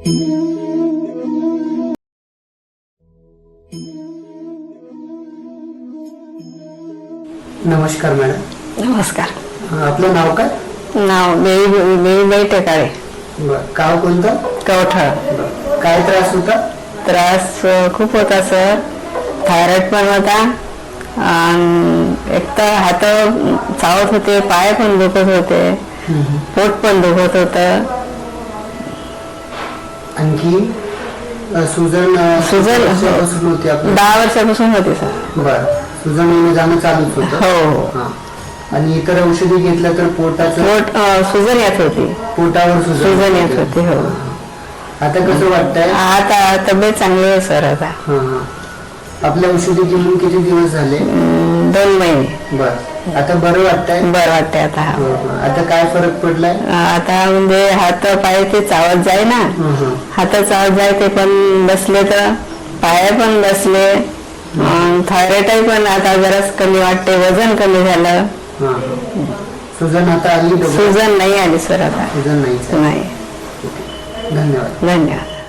नमस्कार मॅडम. नमस्कार. आपलं नाव काय? नाव बेळी बेळीबाई टेकाळे. बरं. गाव कोणतं? कवठळ. बरं. काय त्रास होता? त्रास अ, खूप होता सर. थायरॉइड पण होता. आणि एक तर हात चावत होते पाय पण दुखत होते. पोट पण दुखत होतं. आणखी सुजन सुजन, हो. कधीपासून होती आपली. दहा वर्षापासून होते सर. बरं. सुजन येणं जाणं चालूच होतं. हो. हो. हा. आणि इतर औषधी घेतल्या तर पोटाचं? पोट अ, सुजन येत होती. पोटावर सुजन येत होती हो. आता कसं वाटतंय? आता तब्येत चांगली आहे सर आता. हा हा. आपल्या औषधी घेऊन किती दिवस झाले? दोन महिने. बर. आता बरं वाटतंय? बरं वाटते आता. हा. हा, हा. आता काय फरक पडलाय? आता म्हणजे हात पाय ते चावत जाय ना. हा, हा. हात चावत जाय ते पण बसले तर. पाय पण बसले. थायरॉइड पण आता जरास कमी वाटते वजन कमी झालं. हा, हा. सुजन आता आली? सुजन नाही आली सर आता. सुजन. नाही. धन्यवाद. धन्यवाद.